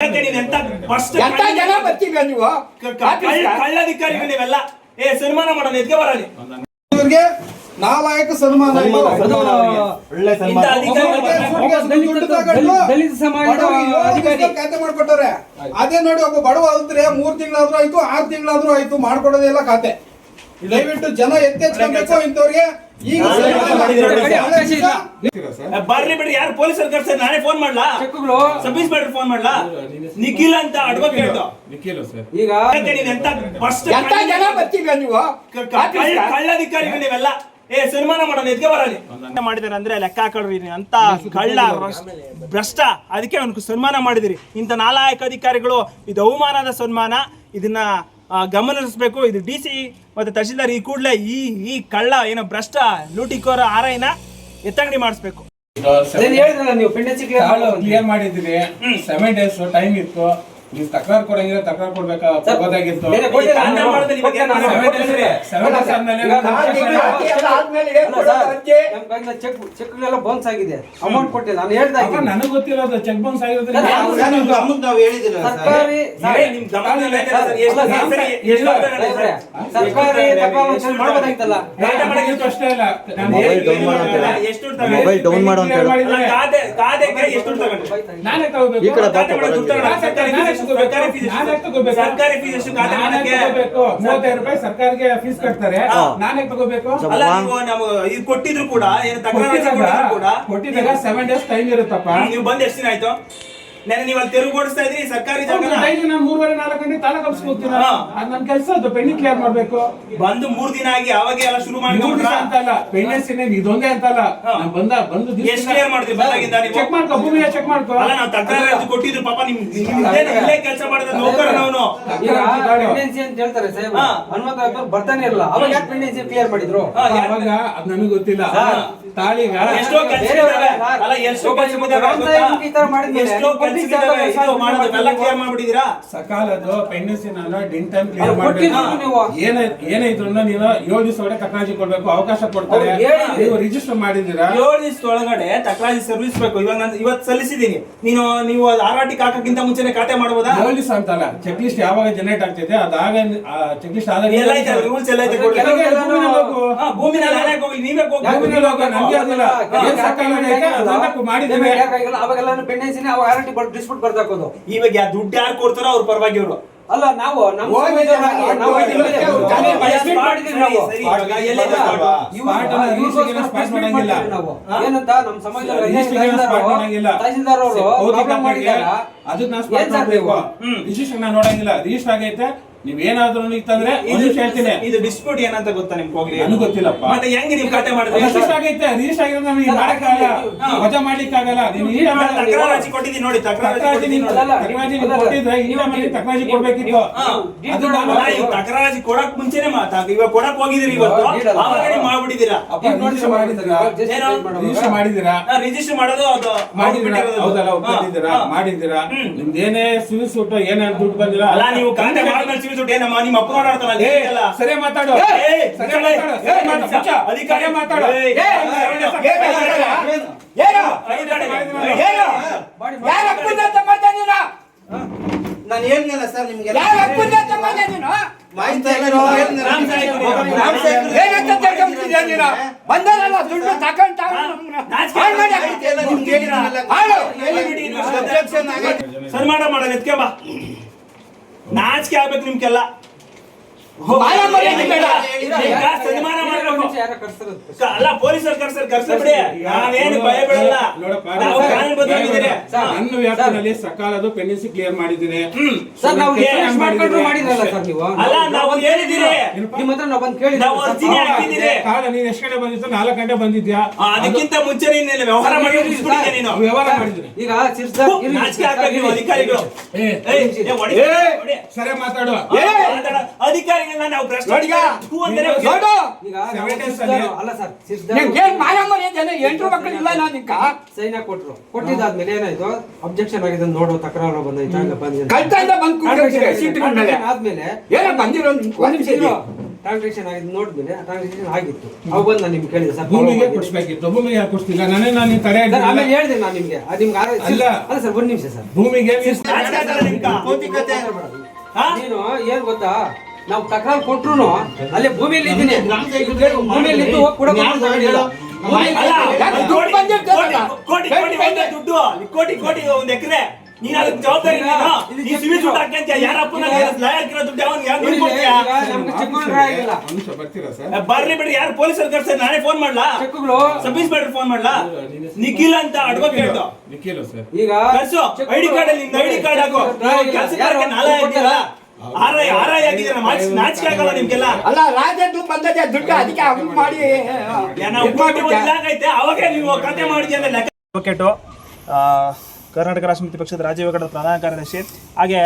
ಎಂತ ಎಂತ ಜನ ಬರ್ತೀವಿ ನೀವು? ಕಳ್ಳಧಿಕಾರಿಗಳು ನೀವೆಲ್ಲ? ಏ ಸನ್ಮಾನ ಮಾಡೋಣ ಎದ್ಗೆ ಬರಲಿ ಇವ್ರಿಗೆ ನಾಲಾಯಕ ಸನ್ಮಾನ ದಲಿತ ಸಮಾಜದ ಅಧಿಕಾರಿ. ಖಾತೆ ಮಾಡ್ಕೊಟ್ಟಾರೆ ಅದೇ ನೋಡಿ ಒಬ್ಬ ಬಡವ ಅಂದ್ರೆ ಮೂರ್ ತಿಂಗಳಾದ್ರೂ ಆಯ್ತು ಆರ್ ತಿಂಗಳಾದ್ರೂ ಆಯ್ತು ಮಾಡ್ಕೊಡೋದೇ ಇಲ್ಲ ಖಾತೆ. ದಯವಿಟ್ಟು ಜನ ಎತ್ತೆಚ್ಕೊಬೇಕು ಇಂಥವ್ರಿಗೆ. ಈಗ ಬರ್ಲಿ ಬಿಡ್ರಿ ಯಾರು ಪೊಲೀಸರು ಕರ್ಸ್ತಾರೆ ನಾನೇ ಫೋನ್ ಮಾಡ್ಲಾ? ಸಬೀಸ್ ಸಬ್ ಇನ್ಸ್ಪೆಕ್ಟರ್ ಫೋನ್ ಮಾಡ್ಲಾ? ನಿಖಿಲ್ ಅಂತ ಅಡ್ವೊಕೇಟ್ ಈಗ ಯಾಕೆ ನೀನ್ ಎಂತ ಎಂತ ಜನ ಬರ್ತೀವಿ ನೀವು? ಕಳ್ಳಧಿಕಾರಿಗಳು ನೀವೆಲ್ಲ? ಏ ಸನ್ಮಾನ ಮಾಡೋಣ ಎದ್ಗೆ ಬರಲಿ ಮಾಡಿದಾರೆ ಅಂದ್ರೆ ಲೆಕ್ಕ ಹಾಕೊಳ್ರಿ ಅಂತ ಕಳ್ಳ ಭ್ರಷ್ಟ. ಅದಕ್ಕೆ ಅವನಿಗೆ ಸನ್ಮಾನ ಮಾಡಿದಿರಿ. ಇಂಥ ನಾಲಾಯಕ ಅಧಿಕಾರಿಗಳು ಇದು ಅವಮಾನದ ಸನ್ಮಾನ. ಇದನ್ನ ಗಮನಿಸಬೇಕು ಇದು ಡಿ ಸಿ ಮತ್ತೆ ತಹಶೀಲ್ದಾರ್ ಈ ಕೂಡಲೇ ಈ ಈ ಕಳ್ಳ ಏನೋ ಭ್ರಷ್ಟ ಲೂಟಿಕೋರ ಆರೈನ ಎತ್ತಂಗಡಿ ಮಾಡಿಸ್ಬೇಕು. ಅದೇನ್ ಹೇಳಿದ್ರಲ್ಲ ನೀವು ಪೆಂಡೆನ್ಸಿ ಕ್ಲಿಯರ್ ಕ್ಲಿಯರ್ ಮಾಡಿದ್ದೀರಿ ಸೆವೆನ್ ಡೇಸ್ ಟೈಮ್ ಇತ್ತು. ನೀವು ತಕರಾರು ಕೊಡಂಗಿದ್ರೆ ತಕರಾರು ಕೊಡ್ಬೇಕಾ ಕೊಟ್ಟೆ ಚೆಕ್ ಚೆಕ್ ಎಲ್ಲ ಬೌನ್ಸ್ ಆಗಿದೆ ಅಮೌಂಟ್ ಕೊಟ್ಟಿಲ್ಲ ನಾನು ಹೇಳ್ದೆ ನನಗೆ ಗೊತ್ತಿರೋದು ಚೆಕ್ ಬೌನ್ಸ್ ಆಗಿರೋದ್ರೆ ಸರ್ಕಾರಿ? ಸರ್ಕಾರಿ ಮಾಡ್ಬೋದಾಗಿತ್ತಲ್ಲ ಇಲ್ಲ ನಾನು ಮೊಬೈಲ್ ಡೌನ್ ಮಾಡು ಅಂತ ಹೇಳಿ. ನಾನೇ ತಗೋಬೇಕು ಈ ಕಡೆ ಸರ್ಕಾರಿ ಫೀಸ್ ಎಷ್ಟು? ಮೂವತ್ತೈದು ರೂಪಾಯಿ ಸರ್ಕಾರಕ್ಕೆ ಫೀಸ್ ಕಟ್ತಾರೆ. ನಾನೇ ತಗೋಬೇಕು? ಅಲ್ಲ ನೀವು ನಾವು ಇದು ಕೊಟ್ಟಿದ್ರು ಕೂಡ ಏನು ಕೊಟ್ಟಿದಾಗ ಕೂಡ. ಕೊಟ್ಟಿದಾಗ ಸೆವೆನ್ ಡೇಸ್ ಟೈಮ್ ಇರುತ್ತಪ್ಪ. ನೀವು ಬಂದ್ ಎಷ್ಟು ದಿನ ಆಯ್ತು? ನೆನೆ ನೀವು ಅಲ್ಲಿ ತೆರವು ಓಡಿಸ್ತಾ ಇದ್ರಿ ಸರ್ಕಾರಿ ಜಾಗ ಡೈಲಿ ನಾನು ಮೂರುವರೆ ನಾಲ್ಕು ಗಂಟೆ ತಾಳ ಹೋಗ್ತೀನಿ ಹಾ. ಅದು ನನ್ನ ಕೆಲಸ ಅದು ಪೆಂಡಿಂಗ್ ಕ್ಲಿಯರ್ ಮಾಡ್ಬೇಕು. ಬಂದು ಮೂರ್ ದಿನ ಆಗಿ ಅವಾಗ ಎಲ್ಲ ಶುರು ಮಾಡಿ ಮೂರು ದಿವಸ ಅಂತಲ್ಲ ಪೆಂಡೆನ್ಸಿನೇ ಇದೊಂದೇ ಅಂತಲ್ಲ. ಹಾ. ನಾನು ಬಂದ ಬಂದು ಎಷ್ಟು ಕ್ಲಿಯರ್ ಮಾಡಿದ್ರಿ ಬಂದಾಗಿಂದ ನೀವು? ಚೆಕ್ ಮಾಡ್ಕೋ ಭೂಮಿಯ ಚೆಕ್ ಮಾಡ್ಕೋ. ಅಲ್ಲ ನಾವು ತಕರಾರು ಅರ್ಜಿ ಕೊಟ್ಟಿದ್ರು ಪಾಪ ನಿಮ್ ಇಲ್ಲೇ ಕೆಲಸ ಮಾಡಿದ ನೌಕರ ಅವನು. ಈಗ ಪೆಂಡೆನ್ಸಿ ಅಂತ ಹೇಳ್ತಾರೆ ಸಾಹೇಬ್. ಹಾ. ಹನುಮಂತ ಅವ್ರು ಬರ್ತಾನೆ ಇರಲ್ಲ ಅವಾಗ ಯಾಕೆ ಪೆಂಡೆನ್ಸಿ ಕ್ಲಿಯರ್ ಮಾಡಿದ್ರು? ಅವಾಗ ಅದು ನನಗೆ ಗೊತ್ತಿಲ್ಲ. ತಾಳಿಗ ಎಷ್ಟೋ ಕೆಲಸ ಇದಾವೆ. ಅಲ್ಲ ಎಷ್ಟೋ ಕೆಲಸ ಗ್ರಂಥ ಈ ತರ ಮಾಡಿದ್ಮೇಲೆ ಎಷ್ಟೋ ಇದು ಮಾಡೋದು ಎಲ್ಲ ಕ್ಲಿಯರ್ ನಾನು ಮಾಡ್ಬೇಕು. ಏನೇ ಏನಾಯ್ತು ನೀವು ಏಳು ದಿವಸ ಒಳಗೆ ತಕರಾಜಿ ಕೊಡ್ಬೇಕು ಅವಕಾಶ ಕೊಡ್ತಾರೆ. ನೀವು ರಿಜಿಸ್ಟರ್ ಮಾಡಿದ್ದೀರಾ? ಏಳು ದಿವಸ ಒಳಗಡೆ ತಕರಾಜಿ ಸರ್ವಿಸ್ ಬೇಕು. ಇವಾಗ ನಾನು ಇವತ್ತು ಸಲ್ಲಿಸಿದೀನಿ ನೀನು ನೀವು ಆರ್ ಆರ್ ಟಿ ಹಾಕಕ್ಕಿಂತ ಮುಂಚೆನೆ ಖಾತೆ ಮಾಡಬಹುದಾ ಏಳು ದಿವಸ ಅಂತಲ್ಲ ಚೆಕ್ ಲಿಸ್ಟ್ ಯಾವಾಗ ಜನರೇಟ್ ಆಗ್ತಿದೆ ಅದಾಗ ಚೆಕ್ ಲಿಸ್ಟ್ ಆದಾಗ ಎಲ್ಲ ಐತೆ ರೂಲ್ಸ್ ಎಲ್ಲ ನಾನೇ ಹೋಗಿ ನೀವೇ ಹೋಗಿ ಏನ್ ಐತೆ ಅದನ್ನ. ಅವಾಗೆಲ್ಲ ಪೆಂಡೆನ್ಸಿನೇ ಅವಾಗ ಡಿಸ್ಪ್ಯೂಟ್ ಬರ್ದಾಕೋದು ಇವಾಗ ಯಾ ದುಡ್ಡು ಯಾರು ಕೊಡ್ತಾರೋ ಅವ್ರ ಪರವಾಗಿ ಅವರು ಅಲ್ಲ ನಾವು ನಮ್ಮ? ಇವ್ರು- ಏನಂತ ನಮ್ಮ ಸಮಾಜದಲ್ಲಿ ತಹಸೀಲ್ದಾರ್ ಅವರು- ನೀವು? ನೋಡಂಗಿಲ್ಲ ರಿಜಿಸ್ಟರ್ ಆಗೈತೆ ನೀವ್ ಏನಾದ್ರು ಇತ್ತಂದ್ರೆ ಇದು ಒಂದು ನಿಮಿಷ ಹೇಳ್ತೀನಿ. ಇದು ಡಿಸ್ಪ್ಯೂಟ್ ಏನಂತ ಗೊತ್ತಾ ನಿಮ್ಗೆ ಹೋಗ್ಲಿ? ನನಗೆ ಗೊತ್ತಿಲ್ಲಪ್ಪ. ಮತ್ತೆ ಹೆಂಗೆ ನೀವು ಖಾತೆ ಮಾಡಿದ್ರೆ? ರಿಜಿಸ್ಟರ್ ಆಗೈತೆ ರಿಜಿಸ್ಟರ್ ಆಗಿರೋದು ನಮಗೆ ಮಾಡಕ್ಕಾಗಲ್ಲ. ವಜಾ ಮಾಡ್ಲಿಕ್ಕಾಗಲ್ಲ ನೀವು ಈ ನಾನು ತಕರಾರು ಅರ್ಜಿ ಕೊಟ್ಟಿದ್ದೀನಿ ನೋಡಿ ತಕರಾರು ಅರ್ಜಿ ತಕರಾಜಿ ಕೊಟ್ಟಿದ್ದೀನಿ ನೀವು ತಕರಾಜಿ ನೀವು ಕೊಟ್ಟಿದ್ರೆ ಈ ನಮಗೆ ತಕರಾಜಿ ಕೊಡ್ಬೇಕಿತ್ತು. ಹಾ. ಅದು ತಕರಾರು ಅರ್ಜಿ ಕೊಡಕ್ ಮುಂಚೆನೆ ಮಾತಾ ಇವಾಗ ಕೊಡಕ್ ಹೋಗಿದ್ದೀರಿ ಇವತ್ತು. ಆವಾಗ ನೀವು ಮಾಡ್ಬಿಟ್ಟಿದ್ದೀರಾ? ಅಪ್ಪ ನೋಡಿ ರಿಜಿಸ್ಟರ್ ಮಾಡಿದ್ದೀರಾ? ರಿಜಿಸ್ಟರ್ ಮಾಡಿದ್ದೀರಾ? ರಿಜಿಸ್ಟರ್ ಮಾಡೋದು ಅದು ಮಾಡಿದ್ದೀರಾ? ಹೌದಲ್ಲ ಹಾ. ಮಾಡಿದ್ದೀರಾ. ನಿಮ್ದೇನೇ ಸಿವಿಲ್ ಸೂಟ್ ಏನೇ ದುಡ್ಡು ಬಂದಿಲ್ಲ? ಅಲ್ಲ ನೀವು ಖಾತೆ ಮಾಡಿದ್ರೆ ಸಿವಿಲ್ ಸೂಟ್ ನಮ್ಮ ನಿಮ್ಮ ಅಪ್ಪ ಓಡಾಡ್ತಾರಲ್ಲ ಸರಿ ಮಾತಾಡು ಸರಿ ಸರಿ ಅಧಿಕಾರಿ ಸರಿ ಮಾತಾಡು ನೀನು ಹೇಳ್ನಲ್ಲ ಸರ್ ನಿಮ್ಗೆ ಬಂದರಲ್ಲ ದುಡ್ಡು ತಗೊಂಡ್ ಹಾಳು ಮಾಡಿ ಮಾಡೋದು ಎತ್ಕೆ ಬಾ ನಾಚಿಕೆ ಆಗ್ಬೇಕು ನಿಮ್ಗೆಲ್ಲ ಮಾನ ಮರ್ಯಾದೆ ಬೇಡ. ಈಗ ಸನ್ಮಾನ ಮಾಡ್ಬೇಕು ಅಲ್ಲ ಪೊಲೀಸರು ನಾವು. ಸರ್, ನನ್ನ ವ್ಯಾಪಾರದಲ್ಲಿ ಸಕಾಲದು ಪೆಂಡೆನ್ಸಿ ಕ್ಲಿಯರ್ ಮಾಡಿದ್ದೀನಿ ಸರ್ ನಾವು ರಿಕ್ವೆಸ್ಟ್ ಮಾಡಿದ್ರಲ್ಲ ಸರ್ ನೀವು ಅಲ್ಲ ನಾವು ನಿಮ್ಮ ಹತ್ರ ನಾವು ಬಂದು ಕೇಳಿದ್ವಿ ನಾವು ಕಾಲ ನೀನ್ ಎಷ್ಟು ಗಂಟೆ ಬಂದಿತ್ತು ನಾಲ್ಕು ಗಂಟೆ ಬಂದಿದ್ಯಾ ಅದಕ್ಕಿಂತ ಮುಂಚೆ ವ್ಯವಹಾರ ಮಾಡಿ ನೀನು ವ್ಯವಹಾರ ಮಾಡಿದ್ದೀನಿ ಈಗ ಅಧಿಕಾರಿಗಳು ಸರಿ ಮಾತಾಡು ಆ, ನಾವು ಭ್ರಷ್ಟ ನೋಡಿಗ? ನೋಡು. ಅಲ್ಲಿ- ಸರ್ ನಿಮ್ಗೆ ಏನ್ ಎಂಟ್ರು ಮಕ್ಕಳು ಇಲ್ಲ ನಾನು ನಿಂಕ ಸೈನ್ ಕೊಟ್ರು. ಕೊಟ್ಟಿದ್ದಾದ್ಮೇಲೆ ಏನಾಯ್ತು? ಅಬ್ಜೆಕ್ಷನ್ ಆಗಿದೆ ನೋಡು ತಕರಾರು ಬಂದೈತೆ ಬಂದ್ ಆದ್ಮೇಲೆ ಏನೋ ಬಂದಿರೋ ಒಂದ್ ನಿಮಿಷ ಇರಿ. ಟ್ರಾನ್ಸಾಕ್ಷನ್ ಆಗಿದ್ದು ನೋಡಿದ್ಮೇಲೆ ಟ್ರಾನ್ಸಾಕ್ಷನ್ ಆಗಿತ್ತು. ಅವಾಗ ಬಂದು ನಾನು ನಿಮ್ಗೆ ಕೇಳಿದೆ ಸರ್ ಭೂಮಿಗೆ ಕೊಡಿಸ್ಬೇಕಿತ್ತು. ಭೂಮಿಗೆ ಯಾಕೆ ಕೊಡ್ತಿಲ್ಲ ನಾನೇ ನಾನು ನೀವು ತಡೆ ಸರ್, ಆಮೇಲೆ ಹೇಳಿದೆ ನಾನು ನಿಮ್ಗೆ. ಅದು ನಿಮ್ಗೆ ಆರ- ಅಲ್ಲ. ಅಲ್ಲ ಸರ್ ಒಂದು ನಿಮಿಷ ಸರ್. ಭೂಮಿಗೆ? ನೀನು ಏನ್ ಗೊತ್ತಾ? ನಾವು ತಕರಾರು ಕೊಟ್ರು ಅಲ್ಲಿ ಭೂಮಿಯಲ್ಲಿ ಇದ್ದೀನಿ. ಭೂಮಿಯಲ್ಲಿ ಇದ್ದು ಹೋಗಿ ದುಡ್ಡು ಕೋಟಿ ಕೋಟಿ ದುಡ್ಡು. ಕೋಟಿ ಕೋಟಿ ಒಂದ್ ಎಕರೆ. ನೀನ್ ಅದಕ್ಕೆ ಜವಾಬ್ದಾರಿ ನೀನು. ದುಡ್ಡು ಅವನ್ ಯಾರು ಬರ್ಲಿ ಬಿಡ್ರಿ ಯಾರು ಪೊಲೀಸರು ಕರ್ಸ ನಾನೇ ಫೋನ್ ಮಾಡ್ಲಾ? ಸಬೀಸ್ ಸಬ್ ಇನ್ಸ್ಪೆಕ್ಟರ್ ಫೋನ್ ಮಾಡ್ಲಾ? ನಿಖಿಲ್ ಅಂತ ಅಡ್ವೊಕೇಟ್. ನಿಖಿಲ್ ಸರ್. ಈಗ ಕರ್ಸು ಐಡಿ ಕಾರ್ಡ್ ಅಲ್ಲಿ ಐಡಿ ಕಾರ್ಡ್ ಹಾಕು. ಕೆಲಸ ನಾಳೆ ನಾಚಿಕೆ ಆಗಲ್ಲ ನಿಮ್ಗೆಲ್ಲ. ಅಲ್ಲ ಬಂದದೆ ದುಡ್ಡು ಅದಕ್ಕೆ ಅವ್ನು ಮಾಡಿ. ಏನೋ ಇದ್ ಮಾಡ್ಬಿಟ್ಟೆ. ಇದಾಗೈತೆ ಅವಾಗ ನೀವು ಕತೆ ಮಾಡಿದ್ಯ ಅಂದ್ರೆ ಲೆಕ್ಕ ಅಡ್ವೊಕೇಟು ಕರ್ನಾಟಕ ರಾಷ್ಟ್ರ ಸಮಿತಿ ಪಕ್ಷದ ರಾಜ್ಯ ಪ್ರಧಾನ ಕಾರ್ಯದರ್ಶಿ. ಹಾಗೆ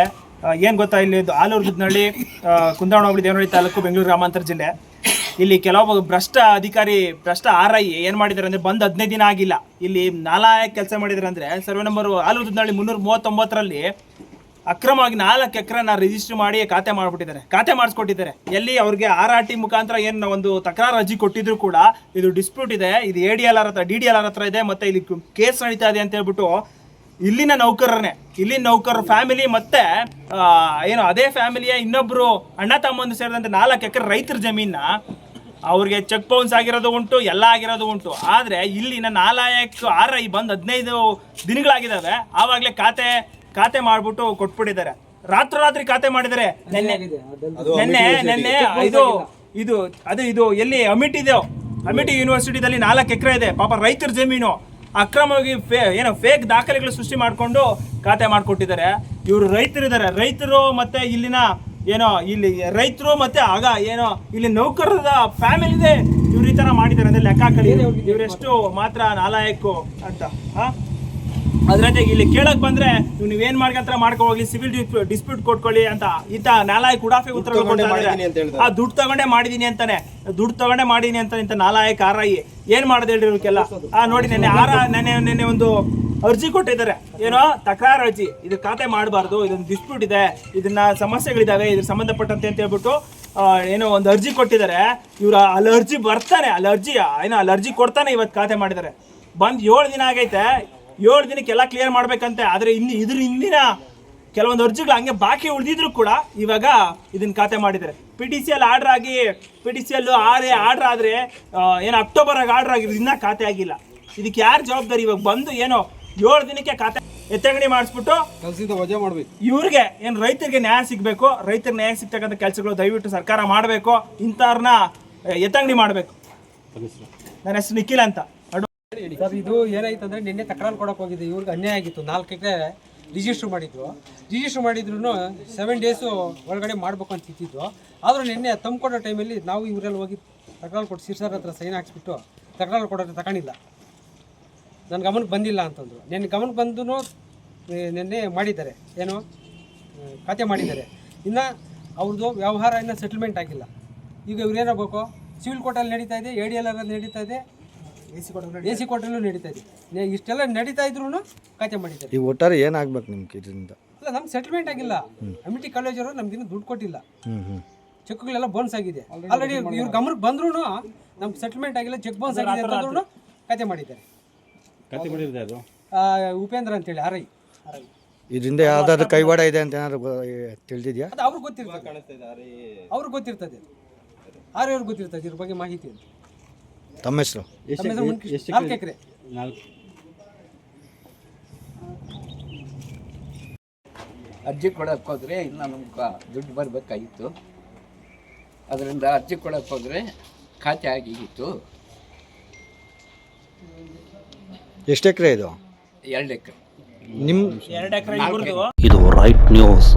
ಏನು ಗೊತ್ತಾ ಇಲ್ಲಿ ಆಲೂರು ದುದ್ನಹಳ್ಳಿ ಕುಂದಾವಣ ಹೋಬಳಿ ದೇವನಹಳ್ಳಿ ತಾಲೂಕು ಬೆಂಗಳೂರು ಗ್ರಾಮಾಂತರ ಜಿಲ್ಲೆ. ಇಲ್ಲಿ ಕೆಲವು ಭ್ರಷ್ಟ ಅಧಿಕಾರಿ ಭ್ರಷ್ಟ ಆರ್ ಐ ಏನು ಮಾಡಿದ್ದಾರೆ ಅಂದ್ರೆ ಬಂದ್ ಹದಿನೈದು ದಿನ ಆಗಿಲ್ಲ. ಇಲ್ಲಿ ನಾಲಾಯಕ್ ಕೆಲಸ ಮಾಡಿದ್ದಾರೆ ಅಂದ್ರೆ ಸರ್ವೆ ನಂಬರ್ ಆಲೂರು ದುದ್ನಹಳ್ಳಿ ಮುನ್ನೂರ ಮೂವತ್ತೊಂಬತ್ತರಲ್ಲಿ ಅಕ್ರಮವಾಗಿ ನಾಲ್ಕು ಎಕರೆನ ರಿಜಿಸ್ಟರ್ ಮಾಡಿ ಖಾತೆ ಮಾಡಿಬಿಟ್ಟಿದ್ದಾರೆ. ಖಾತೆ ಮಾಡಿಸ್ಕೊಟ್ಟಿದ್ದಾರೆ. ಎಲ್ಲಿ ಅವ್ರಿಗೆ ಆರ್ ಆರ್ ಟಿ ಮುಖಾಂತರ ಏನು ಒಂದು ತಕರಾರು ಅರ್ಜಿ ಕೊಟ್ಟಿದ್ರು ಕೂಡ ಇದು ಡಿಸ್ಪ್ಯೂಟ್ ಇದೆ. ಇದು ಎ ಡಿ ಎಲ್ ಆರ್ ಹತ್ರ ಡಿ ಡಿ ಎಲ್ ಆರ್ ಹತ್ರ ಇದೆ. ಮತ್ತೆ ಇಲ್ಲಿ ಕೇಸ್ ನಡೀತಾ ಇದೆ ಅಂತ ಹೇಳ್ಬಿಟ್ಟು ಇಲ್ಲಿನ ನೌಕರರನ್ನೇ, ಇಲ್ಲಿನ ನೌಕರರ ಫ್ಯಾಮಿಲಿ ಮತ್ತೆ ಏನು ಅದೇ ಫ್ಯಾಮಿಲಿಯ ಇನ್ನೊಬ್ರು ಅಣ್ಣ ತಮ್ಮಂದು ಸೇರಿದಂತೆ ನಾಲ್ಕು ಎಕರೆ ರೈತರ ಜಮೀನ ಅವ್ರಿಗೆ ಚೆಕ್ ಬೌನ್ಸ್ ಆಗಿರೋದು ಉಂಟು, ಎಲ್ಲ ಆಗಿರೋದು ಉಂಟು. ಆದರೆ ಇಲ್ಲಿನ ನಾಲ್ಕು ಆರ್ ಐ ಬಂದು ಹದಿನೈದು ದಿನಗಳಾಗಿದ್ದಾವೆ. ಆವಾಗಲೇ ಖಾತೆ ಖಾತೆ ಮಾಡ್ಬಿಟ್ಟು ಕೊಟ್ಬಿಟ್ಟಿದ್ದಾರೆ. ರಾತ್ರೋರಾತ್ರಿ ಖಾತೆ ಮಾಡಿದ್ದಾರೆ. ನಿನ್ನೆ ನಿನ್ನೆ ನಿನ್ನೆ ಇದು ಇದು ಅದು ಇದು ಎಲ್ಲಿ ಅಮಿಟ್ ಇದೆ ಅಮಿಟಿ ಯೂನಿವರ್ಸಿಟಿದಲ್ಲಿ ನಾಲ್ಕು ಎಕರೆ ಇದೆ. ಪಾಪ ರೈತರ ಜಮೀನು. ಅಕ್ರಮವಾಗಿ ಫೇ ಏನೋ ಫೇಕ್ ದಾಖಲೆಗಳು ಸೃಷ್ಟಿ ಮಾಡಿಕೊಂಡು ಖಾತೆ ಮಾಡಿಕೊಟ್ಟಿದ್ದಾರೆ. ಇವರು ರೈತರಿದ್ದಾರೆ. ರೈತರು ಮತ್ತೆ ಇಲ್ಲಿನ ಏನೋ ಇಲ್ಲಿ ರೈತರು ಮತ್ತೆ ಆಗ ಏನೋ ಇಲ್ಲಿ ನೌಕರರ ಫ್ಯಾಮಿಲಿದೆ ಇವ್ರು ಈ ಥರ ಮಾಡಿದ್ದಾರೆ ಅಂದ್ರೆ ಲೆಕ್ಕ ಹಾಕಲಿ ಇವರೆಷ್ಟು ಮಾತ್ರ ನಾಲಾಯಕು ಅಂತ. ಹಾ? ಅದ್ರ ಇಲ್ಲಿ ಕೇಳಕ್ ಬಂದ್ರೆ ನೀವು ನೀವೇನ್ ಮಾಡ್ಕೊಂತರ ಮಾಡ್ಕೊ ಹೋಗ್ಲಿ ಸಿವಿಲ್ ಡಿಸ್ಪ್ಯೂಟ್ ಕೊಟ್ಕೊಳ್ಳಿ ಅಂತ ಇಂತ ನಾಲಾಯಕ್ ಕುಡಾಫೆ ಉತ್ತರ ಆ ದುಡ್ಡು ತಗೊಂಡೇ ಮಾಡಿದೀನಿ ಅಂತಾನೆ. ದುಡ್ಡು ತಗೊಂಡೆ ಮಾಡಿದೀನಿ ಅಂತ ಇಂತ ನಾಲಾಯಕ್ ಕಾರಾಯಿ ಏನ್ ಮಾಡೋದು ಹೇಳ್ರಿ ಇವಕ್ಕೆಲ್ಲ? ಆ ನೋಡಿ ನೆನ್ನೆ ಆರ ನೆನ್ನೆ ನೆನ್ನೆ ಒಂದು ಅರ್ಜಿ ಕೊಟ್ಟಿದ್ದಾರೆ. ಏನೋ ತಕರಾರು ಅರ್ಜಿ. ಇದು ಖಾತೆ ಮಾಡಬಾರ್ದು ಇದೊಂದು ಡಿಸ್ಪ್ಯೂಟ್ ಇದೆ ಇದನ್ನ ಸಮಸ್ಯೆಗಳಿದಾವೆ ಇದ್ರ ಸಂಬಂಧಪಟ್ಟಂತೆ ಅಂತ ಹೇಳ್ಬಿಟ್ಟು ಏನೋ ಒಂದು ಅರ್ಜಿ ಕೊಟ್ಟಿದ್ದಾರೆ. ಇವ್ರು ಅಲ್ಲಿ ಅರ್ಜಿ ಬರ್ತಾನೆ ಅಲ್ಲಿ ಅರ್ಜಿ ಏನೋ ಅಲ್ಲಿ ಅರ್ಜಿ ಕೊಡ್ತಾನೆ ಇವತ್ತು ಖಾತೆ ಮಾಡಿದ್ದಾರೆ. ಬಂದು ಏಳು ದಿನ ಆಗೈತೆ ಏಳು ದಿನಕ್ಕೆಲ್ಲ ಕ್ಲಿಯರ್ ಮಾಡ್ಬೇಕಂತೆ. ಆದರೆ ಇನ್ನು ಇದ್ರ ಹಿಂದಿನ ಕೆಲವೊಂದು ಅರ್ಜಿಗಳು ಹಂಗೆ ಬಾಕಿ ಉಳಿದಿದ್ರು ಕೂಡ ಇವಾಗ ಇದನ್ನ ಖಾತೆ ಮಾಡಿದ್ದಾರೆ. P T C L order ಆಗಿ P T C L R order ಆದ್ರೆ ಏನು ಅಕ್ಟೋಬರ್ ಆರ್ಡ್ರ್ ಆರ್ಡರ್ ಆಗಿರೋದು ಇನ್ನೂ ಖಾತೆ ಆಗಿಲ್ಲ. ಇದಕ್ಕೆ ಯಾರು ಜವಾಬ್ದಾರಿ? ಇವಾಗ ಬಂದು ಏನೋ ಏಳು ದಿನಕ್ಕೆ ಖಾತೆ ಎತ್ತಂಗಡಿ ಮಾಡಿಸ್ಬಿಟ್ಟು ಕೆಲಸದಿಂದ ವಜಾ ಮಾಡ್ಬೇಕು. ಇವ್ರಿಗೆ ಏನು ರೈತರಿಗೆ ನ್ಯಾಯ ಸಿಗಬೇಕು? ರೈತರಿಗೆ ನ್ಯಾಯ ಸಿಗ್ತಕ್ಕಂಥ ಕೆಲಸಗಳು ದಯವಿಟ್ಟು ಸರ್ಕಾರ ಮಾಡಬೇಕು. ಇಂಥವ್ರನ್ನ ಎತ್ತಂಗಡಿ ಮಾಡಬೇಕು. ನನ್ನ ಹೆಸರು ನಿಖಿಲ್ ಅಂತ. ಸರ್, ಇದು ಏನಾಯ್ತು ಅಂದ್ರೆ ನಿನ್ನೆ ತಕರಾರು ಕೊಡೋಕೆ ಹೋಗಿದ್ದೆ. ಇವ್ರಿಗೆ ಅನ್ಯಾಯ ಆಗಿತ್ತು. ನಾಲ್ಕು ಎಕರೆ ರಿಜಿಸ್ಟರ್ ಮಾಡಿದ್ರು. ರಿಜಿಸ್ಟರ್ ಮಾಡಿದ್ರು ಸೆವೆನ್ ಡೇಸು ಒಳಗಡೆ ಮಾಡ್ಬೇಕು ಅಂತ ಇದ್ದಿದ್ದು. ಆದರೂ ನಿನ್ನೆ ತಂಬ್ಕೊಡೋ ಟೈಮಲ್ಲಿ ನಾವು ಇವರೆಲ್ಲ ಹೋಗಿ ತಕರಾರು ಕೊಟ್ಟು ಸಿರ್ಸರ್ ಹತ್ರ ಸೈನ್ ಹಾಕ್ಸ್ಬಿಟ್ಟು ತಕರಾರು ಕೊಡೋದು ತಗೊಂಡಿಲ್ಲ ನನ್ನ ಗಮನಕ್ಕೆ ಬಂದಿಲ್ಲ ಅಂತಂದ್ರು. ನಿನ್ನ ಗಮನಕ್ಕೆ ಬಂದು ನಿನ್ನೆ ಮಾಡಿದ್ದಾರೆ. ಏನು? ಖಾತೆ ಮಾಡಿದ್ದಾರೆ. ಇನ್ನು ಅವ್ರದ್ದು ವ್ಯವಹಾರ ಇನ್ನೂ ಸೆಟಲ್ಮೆಂಟ್ ಆಗಿಲ್ಲ. ಈಗ ಇವ್ರೇನಾಗಬೇಕು ಸಿವಿಲ್ ಕೋರ್ಟಲ್ಲಿ ನಡೀತಾ ಇದೆ ಎ ಡಿ ಎಲ್ ಆರ್ ನಡೀತಾ ಇದೆ. ಎ ಸಿ ಕೋರ್ಟಲ್ಲೂ ನಡೀತಾ ಇದೆ. ಇಷ್ಟೆಲ್ಲ ನಡೀತಾ ಇದ್ರು ಖಾತೆ ಮಾಡಿದ್ದಾರೆ. ಈ ಒಟ್ಟಾರೆ ಏನಾಗ್ಬೇಕು ನಿಮ್ಗೆ ಇದರಿಂದ? ಅಲ್ಲ ನಮ್ಗೆ ಸೆಟಲ್ಮೆಂಟ್ ಆಗಿಲ್ಲ. ಅಮಿಟಿ ಕಾಲೇಜವರು ನಮ್ಗಿನ್ನೂ ದುಡ್ಡು ಕೊಟ್ಟಿಲ್ಲ. ಹ್ಞೂ ಹ್ಞೂ ಚೆಕ್ಗಳೆಲ್ಲ ಬೋನ್ಸ್ ಆಗಿದೆ. ಆಲ್ರೆಡಿ ಇವ್ರ ಗಮನಕ್ಕೆ ಬಂದ್ರೂ ನಮ್ಗೆ ಸೆಟಲ್ಮೆಂಟ್ ಆಗಿಲ್ಲ ಚೆಕ್ ಬೋನ್ಸ್ ಆಗಿದೆ ಅಂತಂದ್ರೂ ಖಾತೆ ಮಾಡಿದ್ದಾರೆ. ಆ, ಉಪೇಂದ್ರ ಅಂತೇಳಿ ಆರ್ ಐ ಇದರಿಂದ ಯಾವ್ದಾದ್ರು ಕೈವಾಡ ಇದೆ ಅಂತ ಏನಾದ್ರು ತಿಳಿದಿದ್ಯಾ? ಅದು ಅವ್ರಿಗೆ ಗೊತ್ತಿರ್ತದೆ. ಅವ್ರಿಗೆ ಗೊತ್ತಿರ್ತದೆ. ಆರ್ ಅವ್ರಿಗೆ ಗೊತ್ತಿರ್ತದೆ ಇದ್ರ ಬಗ್ಗೆ ಮಾಹಿತಿ ಅಂತ. ತಮ್ಮ ಹೆಸರು? ನಾಲ್ಕು ಅರ್ಜಿ ಕೊಡಕ್ಕೆ ಹೋದ್ರೆ ಇನ್ನು ನಮ್ಗೆ ದುಡ್ಡು ಬರಬೇಕಾಗಿತ್ತು. ಅದರಿಂದ ಅರ್ಜಿ ಕೊಡಕ್ಕೆ ಹೋದ್ರೆ ಖಾತೆ ಆಗಿತ್ತು. ಎಷ್ಟು ಎಕರೆ ಇದು? ಎರಡು ಎಕರೆ. ನಿಮ್ಮ ಎರಡು ಎಕರೆ ಇವ್ರದ್ದು. ಇದು ರೈಟ್ ನ್ಯೂಸ್